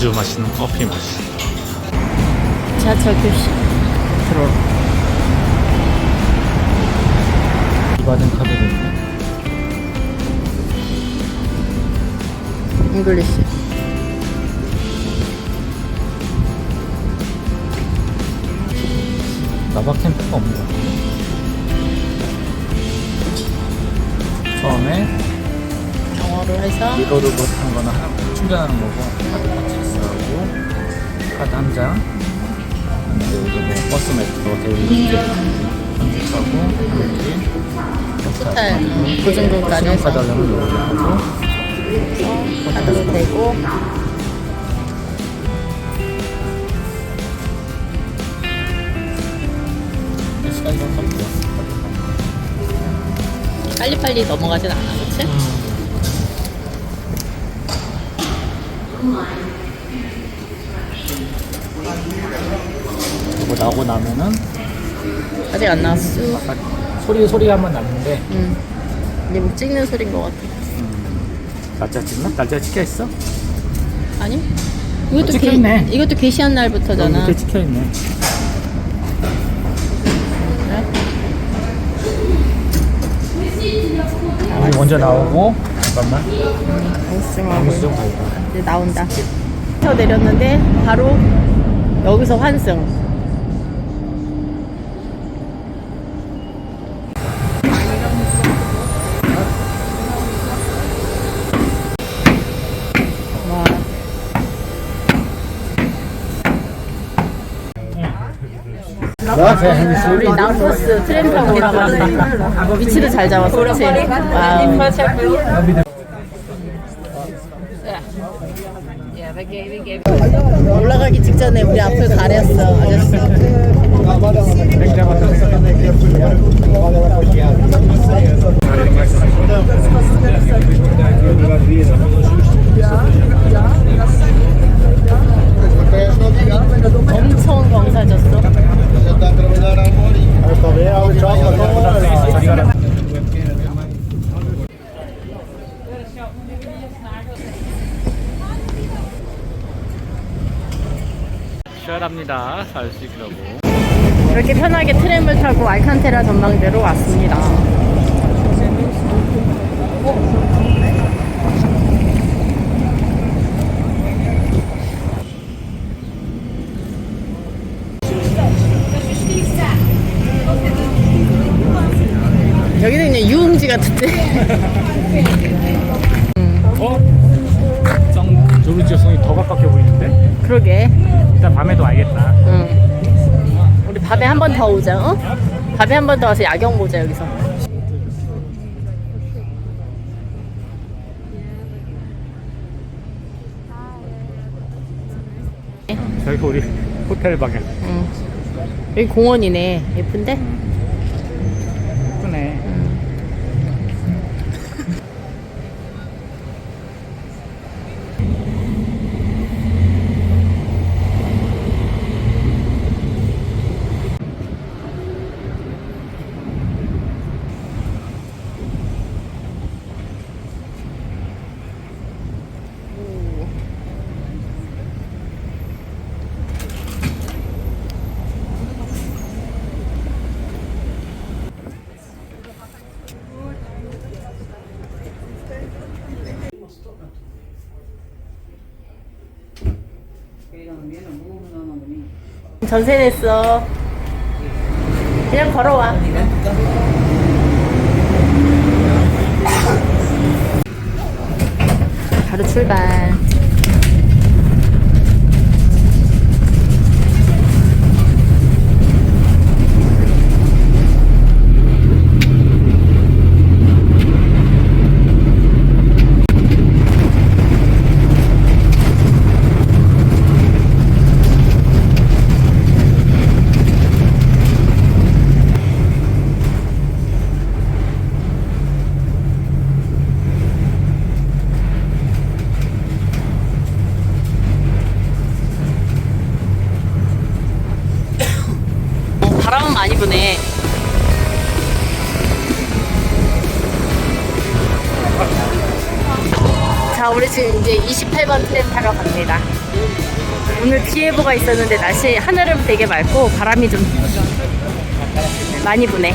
아주 맛있는 커피 맛이. 지하철 교시. 트롤. 이바든 카드도 있네. 잉글리시. 나박 캠프가 없는 것 같아. 처음에 영어로 해서 리로드 버튼 거나 하나 충전하는 거고 카드 한 장. 여기 뭐 버스 메트로 데일리 선택하고 여기 토탈 보증금까지 해서 사달라면 여기 하고 카드로 되고. 빨리빨리 넘어가진 않아, 그치? 그거 나고 나면은 아직 안 나왔어. 아까 소리 소리 한번 났는데 응. 이제 목 찍는 소린 것 같아. 날짜 찍나? 날짜 찍혀 있어? 아니? 이것도 찍혀 있네. 게, 이것도 게시한 날부터잖아. 밑에 찍혀 있네. 우리 먼저 나오고 잠깐만. 영수증하고 영수증 발급. 이제 나온다. 쳐 내렸는데 바로 여기서 환승. 와, 우리 나우버스 트램 타고 올라가는데 위치도 잘 잡았어, 그치? 와우. 올라가기 직전에 우리 앞을 가렸어 아저씨. 엄청 검사졌어 시원합니다. 살수 있더라고. 이렇게 편하게 트램을 타고 알칸테라 전망대로 왔습니다 더 오자, 어? 밤에 한 번 더 와서 야경 보자, 여기서. 저기 우리 호텔 방향. 응. 여기 공원이네. 예쁜데? 전세 냈어. 그냥 걸어와. 바로 출발. 예보가 있었는데 날씨 하늘은 되게 맑고 바람이 좀 많이 부네.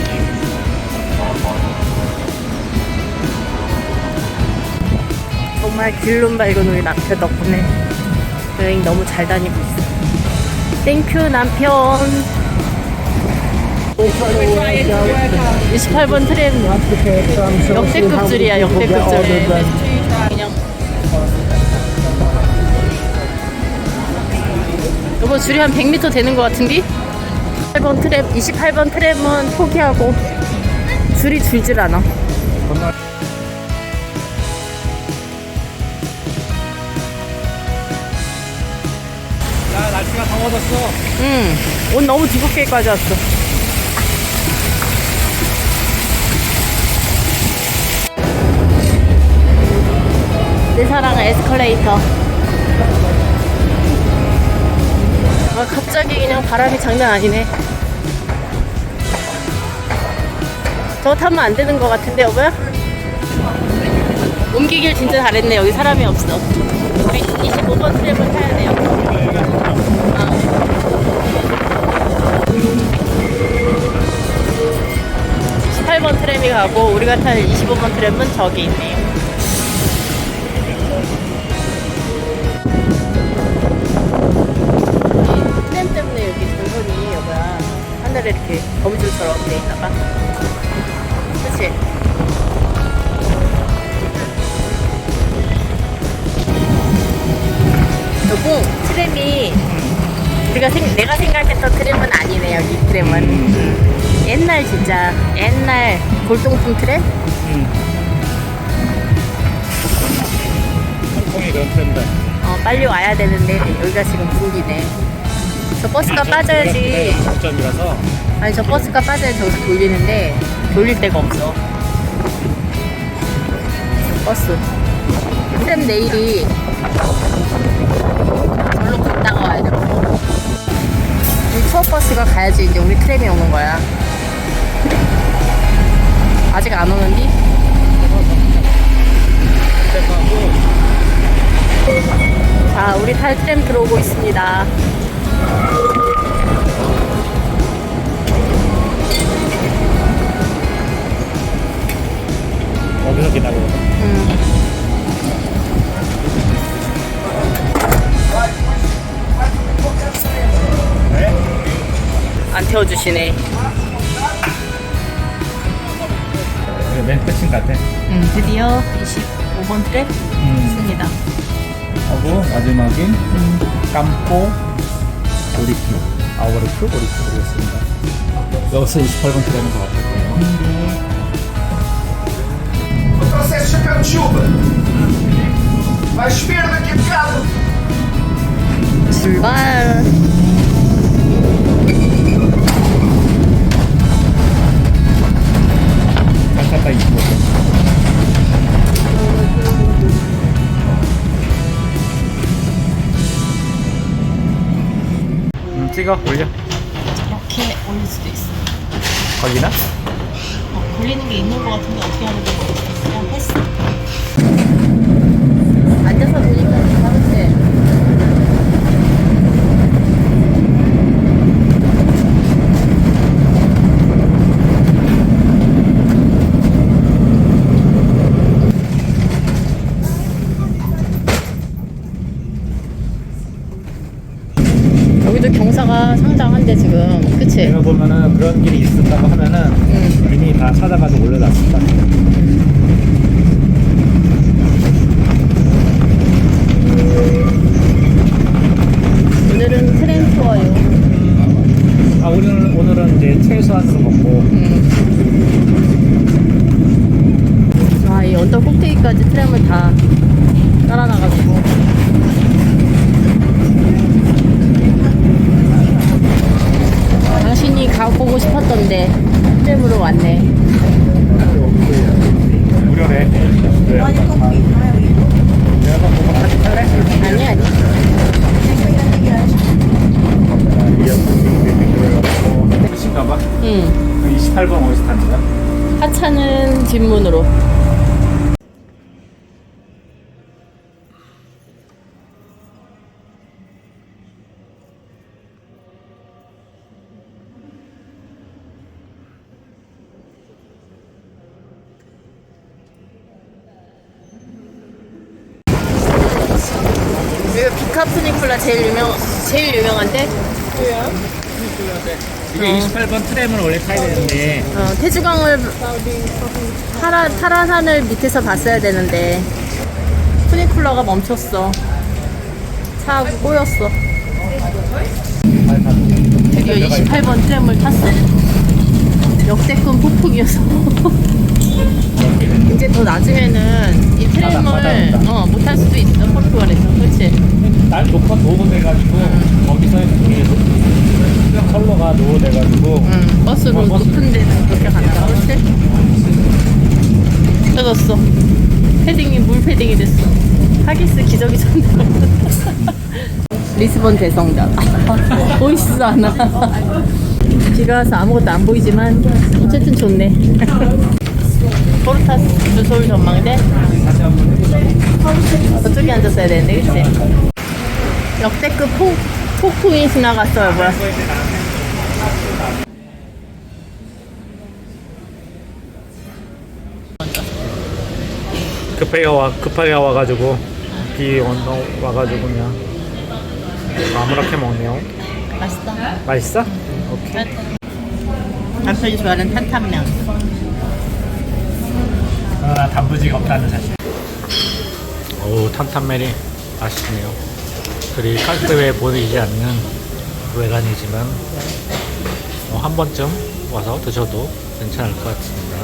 정말 길눈 밝은 우리 남편 덕분에 여행 너무 잘 다니고 있어. 땡큐 남편. 28번 트램 역대급 줄이야 역대급 줄. 이거 줄이 한 100m 되는 것 같은데? 8번 트랩, 28번 트랩은 포기하고 줄이 줄질 않아. 야 날씨가 더워졌어. 응. 옷 너무 두껍게 가져왔어. 내 사랑은 에스컬레이터. 아, 갑자기 그냥 바람이 장난 아니네. 저거 타면 안 되는 것 같은데, 여보야? 옮기길 진짜 잘했네. 여기 사람이 없어. 우리 25번 트랩을 타야 돼요. 아. 18번 트램이 가고 우리가 탈 25번 트램은 저기 있네요. 우리가 생, 내가 생각했던 트램은 아니네 여기 트램은. 옛날 진짜 옛날 골동품 트램? 홍콩이 트렌드. 어 빨리 와야 되는데 여기가 지금 분기네. 저 버스가 빠져야지. 점이라서. 아니 저 버스가 빠져야 저기서 돌리는데 돌릴 데가 없어. 저 버스. 트램 내일이. 절로 돼 투어 버스가 가야지 이제 우리 트램이 오는 거야 아직 안 오는디? 자 우리 탈 트램 들어오고 있습니다 여기서 기다려. 음. 안 태워주시네. 맨 끝인 것 같아. 음, 드디어 25번 트랙 음. 씁니다. 하고 마지막인 깜포 오리큐 아워르큐 오리큐 그렸습니다. 여기서 28번 트레는 것 같았고요. Mas trouxeste chapéu de chuva. Vais chover daqui a bocado. 출발. 깜짝다 25번. 음, 찍어 올려. 이렇게 올릴 수도 있어. 걸리나? 어, 걸리는 게 있는 것 같은데 어떻게 하는지 모르겠어. 그냥 했어. 앉아서 보니까 괜찮지? 여기도 경사가 상당한데 지금 그치? 내가 보면은 그런 길이 있었다고 하면은 응. 이미 다 찾아가서 올려놨습니다. 오늘은 트램 투어요. 아 오늘 오늘은 이제 최소한으로 먹고 아, 이 언덕 꼭대기까지 트램을 다 따라나가지고. 당신이 가 보고 싶었던데 트램으로 왔네. 무료래. 네. 아니 아니. 끝인가 봐. 응. 28번 어디서 타는 거야? 하차는 뒷문으로. 푸니쿨라 제일 유명 제일 유명한데 이게 28번 트램을 원래 타야 되는데 어, 태주강을 타라, 타라산을 밑에서 봤어야 되는데 푸니쿨라가 멈췄어. 차하고 꼬였어. 드디어 28번 트램을 탔어. 역대급 폭풍이어서. 이제 더 나중에는 이 트램을. 어, 못 탈 수도 있어 포르투갈에서. 그렇지? 날 녹화 노후돼가지고 거기서 이게 컬러가 노후돼가지고. 응, 버스로 어, 버스. 높은 데는 그렇게 간다 그렇지? 떨어졌어. 패딩이 물 패딩이 됐어. 하기스 기저귀 전다 리스본 대성당 보이지도 않아. 비가 와서 아무것도 안 보이지만 어쨌든 좋네. 포르타스 주솔 전망대? 저쪽에 앉았어야 되는데 그치? 역대급 폭, 폭풍이 지나갔어요 뭐야 급하게 와 급하게 와가지고 비 온도 와가지고 그냥 아무렇게 먹네요. 맛있다 맛있어? 오케이. 남편이 좋아하는 탄탄면 그러나 단무지가 없다는 사실. 오 탄탄면이 맛있네요. 그리 칼스웨에 보이지 않는 외관이지만 어, 한 번쯤 와서 드셔도 괜찮을 것 같습니다.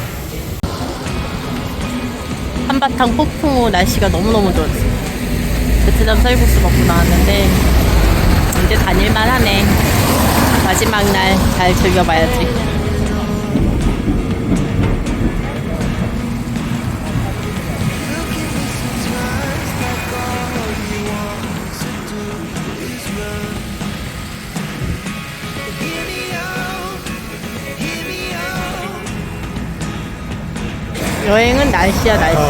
한바탕 폭풍 후 날씨가 너무너무 좋았어 베트남 쌀국수 먹고 나왔는데 이제 다닐만 하네. 마지막 날 잘 즐겨봐야지 여행은 날씨야 날씨.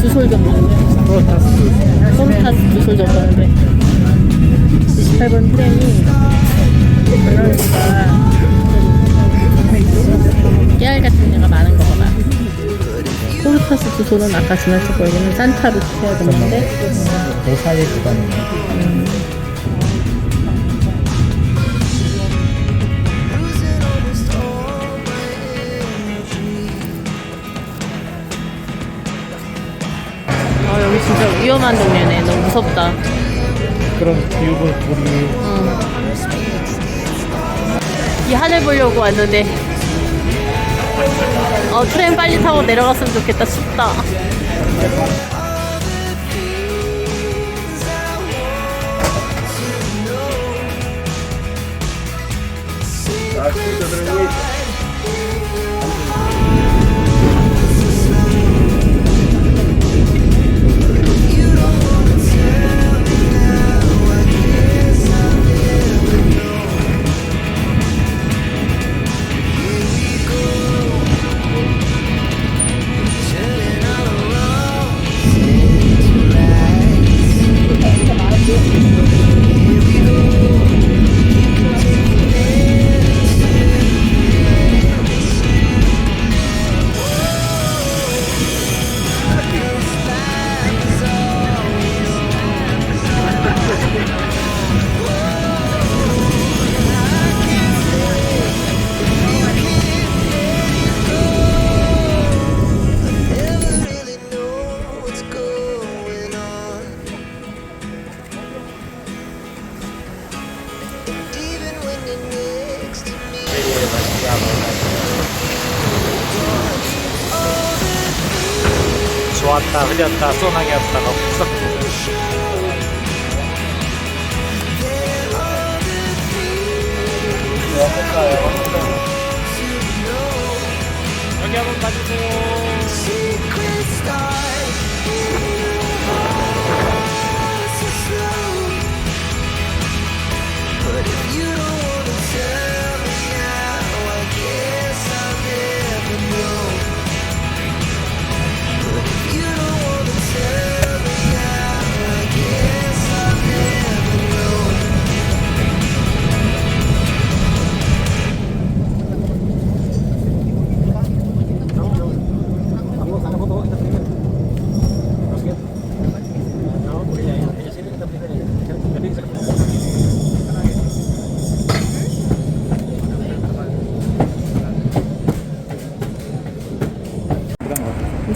두솔 정도인데? 프로타스 소르타스 두솔 정도인데. 28번 트램이 그러니까. 깨알 같은 데가 많은 거 봐봐 소르타스 두솔은 아까 지나쳤고 여기는 산타로 해야 되는데 그 사이 구간이네. 아 여기 진짜 위험한 동네네 너무 무섭다 그런 뷰를 보리 응. 이 하늘 보려고 왔는데 어 트램 빨리 타고 내려갔으면 좋겠다 춥다. really 좋았다 흘렸다 쏘나게 했다가 푹 여기 한번 봐주세요.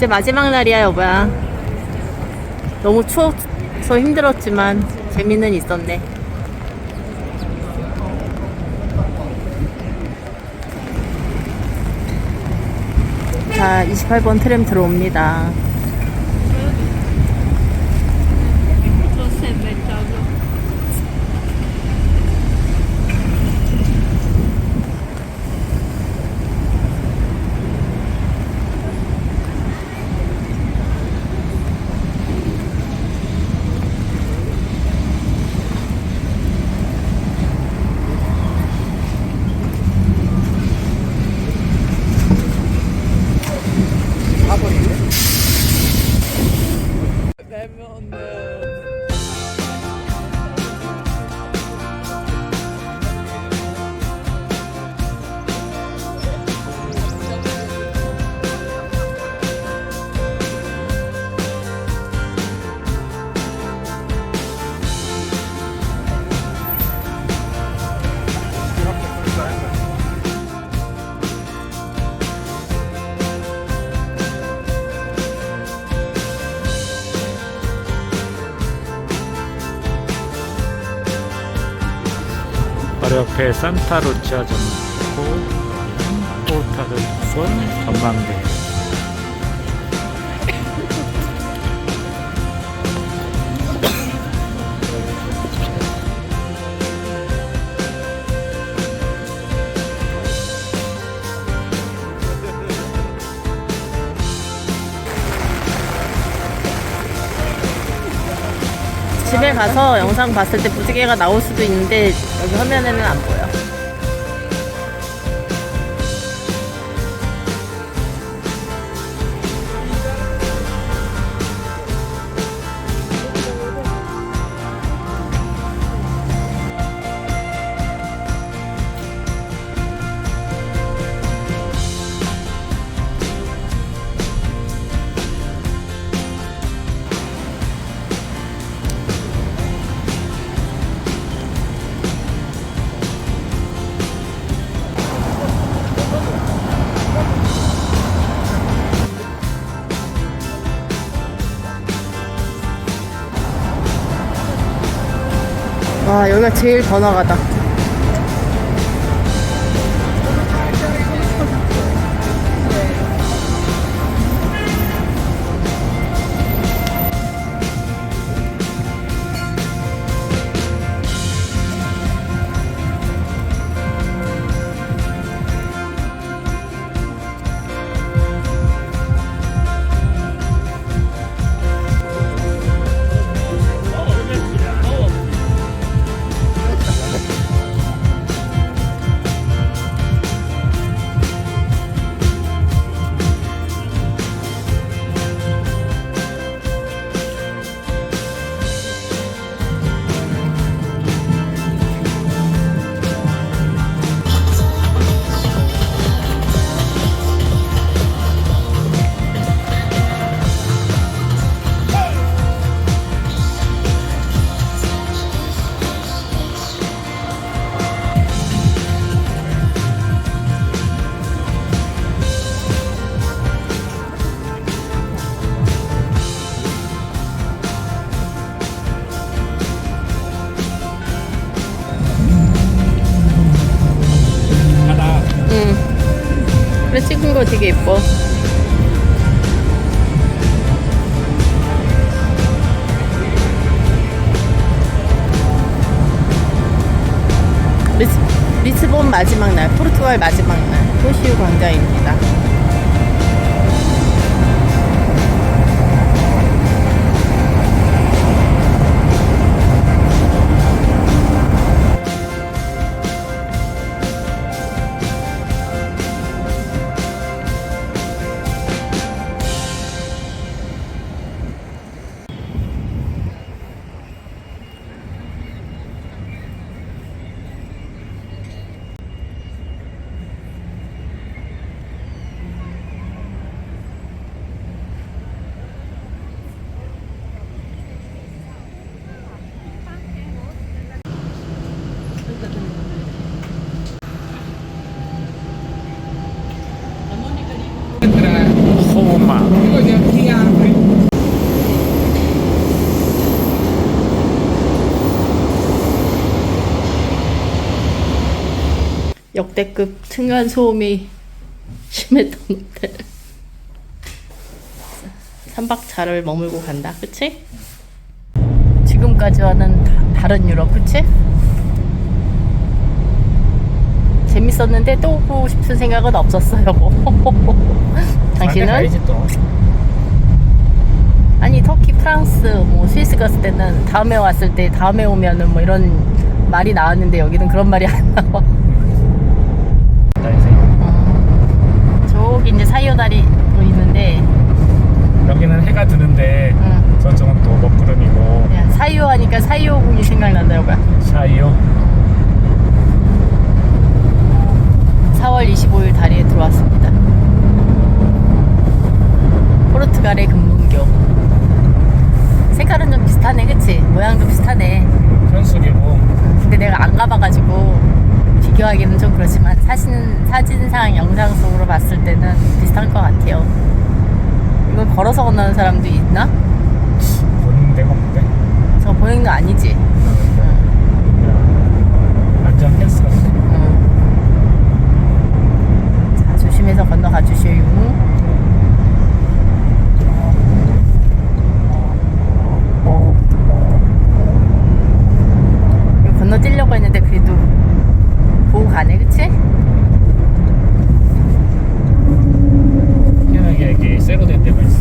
이제 마지막 날이야, 여보야. 너무 추워서 힘들었지만 재미는 있었네. 자, 28번 트램 들어옵니다. 산타루치아 전고 포르타르손 전망대 집에 가서 영상 봤을 때 무지개가 나올 수도 있는데 여기 화면에는 안 보여. 와 여기가 제일 번화가다. 10월 마지막 날 토시우 광장입니다. 역대급 층간 소음이 심했던 호텔. 3박 4를 머물고 간다. 그치? 지금까지와는 다, 다른 유럽. 그치? 재밌었는데 또 오고 싶은 생각은 없었어요. 당신은? 또. 아니 터키, 프랑스, 뭐 스위스 갔을 때는 다음에 왔을 때 다음에 오면은 뭐 이런 말이 나왔는데 여기는 그런 말이 안 나와. 어. 저기 이제 사이오다리 보이는데 여기는 해가 드는데 응. 저쪽은 또 먹구름이고 사이오 하니까 사이오궁이 생각난다고요. 샤이오 4월 25일 다리에 들어왔습니다. 포르투갈의 금문교. 색깔은 좀 비슷하네, 그치? 모양도 비슷하네. 현숙이고 근데 내가 안 가봐가지고 비교하기는 좀 그렇지만 사진, 사진상, 영상 속으로 봤을 때는 비슷한 것 같아요. 이걸 걸어서 건너는 사람도 있나? 보는 데가 없는데 저 보이는 거 아니지? 응. 완전 펜스 같아 응. 자, 조심해서 건너가 주시오. 이거 건너뛰려고 했는데 그래도 보고 가네, 그치? 희한하게 이게 새로 된데가 있어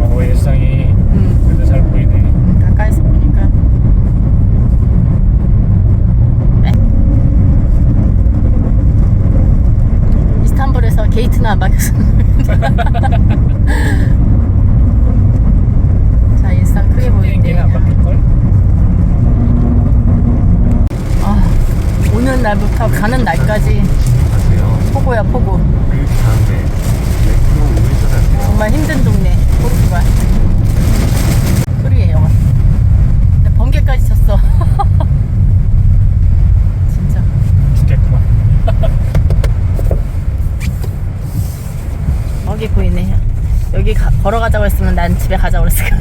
어 일상이 응. 그래도 잘 보이네 가까이서 보니까 네. 이스탄불에서 게이트는 안 막혔어 자 일상 크게 보이는데 비행기는 안 바뀔걸? 아, 오는 날부터 가는 날까지 포고야 포고. 정말 힘든 동네 포르투갈 소리예요. 번개까지 쳤어. 진짜. 죽겠구만. 여기 보이네. 여기 가- 걸어가자고 했으면 난 집에 가자고 그랬을 거야.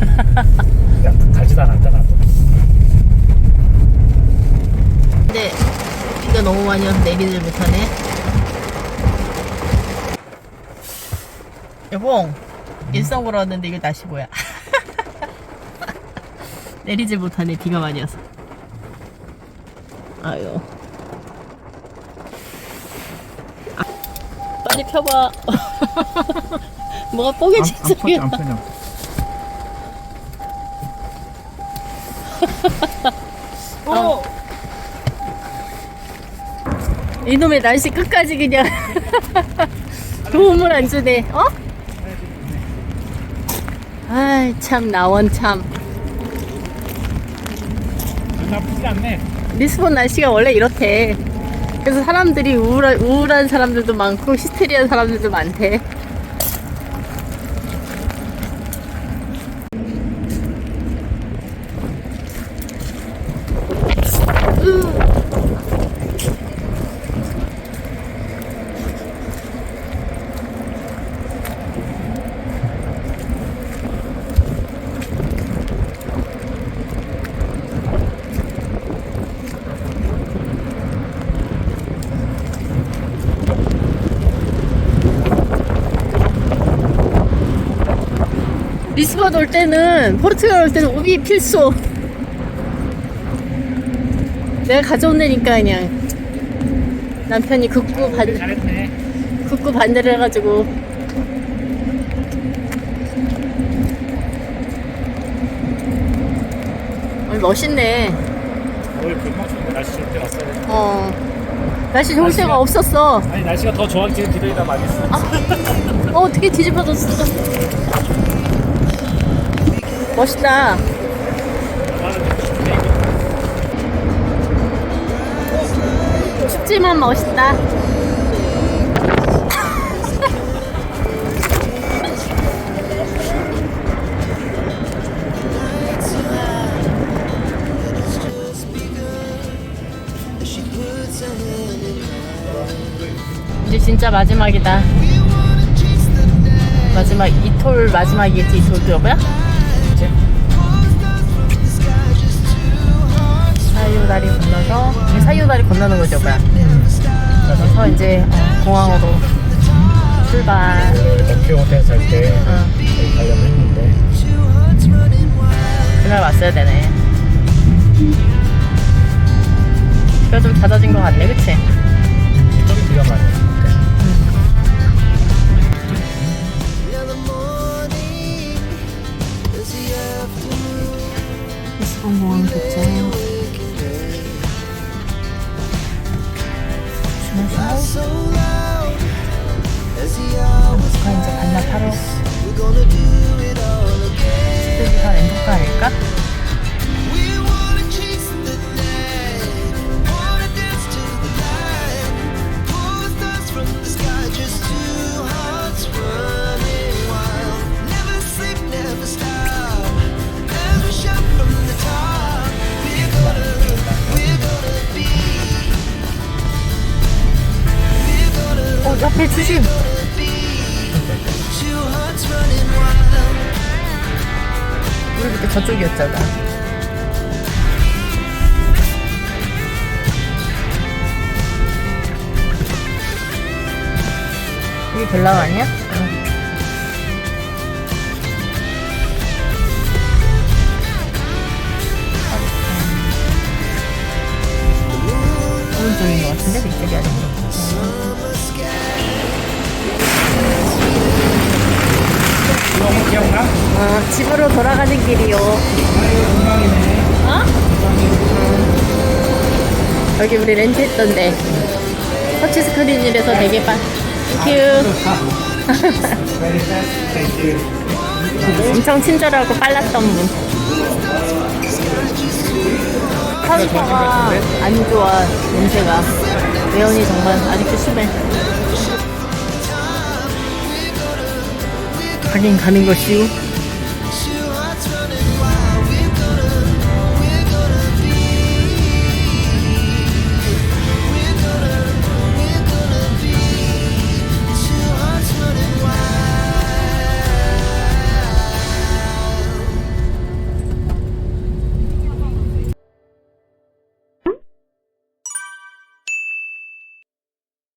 야 가지도 않았잖아 또. 근데 비가 너무 많이 와서 내리질 못하네. 여봉 일성 보러 왔는데 이거 날씨 뭐야? 내리질 못하네. 비가 많이 와서. 아유. 아, 빨리 펴봐. 뭐가 뽀개진 소리야 안 어. 이놈의 날씨 끝까지 그냥 도움을 안 주네. 어? 아이 참 나원 참. 나쁘지 않네 리스본 날씨가 원래 이렇대. 그래서 사람들이 우울한, 우울한 사람들도 많고 히스테리한 사람들도 많대. 리스본 올 때는 포르투갈 올 때는 우비 필수. 내가 가져온 데니까 그냥 남편이 극구 반 극구 반대를 해가지고 어, 멋있네. 오늘 불멍충 날씨 좋을 때 왔어야 돼어 날씨 좋을 때가 날씨가- 없었어. 아니 날씨가 더 좋아지는 기대다 많이 했어 어 어떻게 뒤집어졌어? 멋있다. 춥지만 멋있다. 이제 진짜 마지막이다. 마지막 이톨 마지막이겠지 이톨 여보야? 사유다리 건너서 사유다리 건너는 거죠 여보야? 그래서 이제 어, 공항으로 출발. 도쿄 호텔 살때 가려고 했는데. 그날 왔어야 되네. 비가 좀 잦아진 것 같네 그치? 좀 비가 많이 afternoon. 수봉공항 도착 we're gonna do 기억나? 어, 집으로 돌아가는 길이요. 어? 응. 여기 우리 렌트 했던데. 터치 스크린이라서 되게 빠. 땡큐. 엄청 친절하고 빨랐던 분. 카운터가 안 좋아, 냄새가. 매연이 정말 아직도 심해. 가긴 가는 것이요.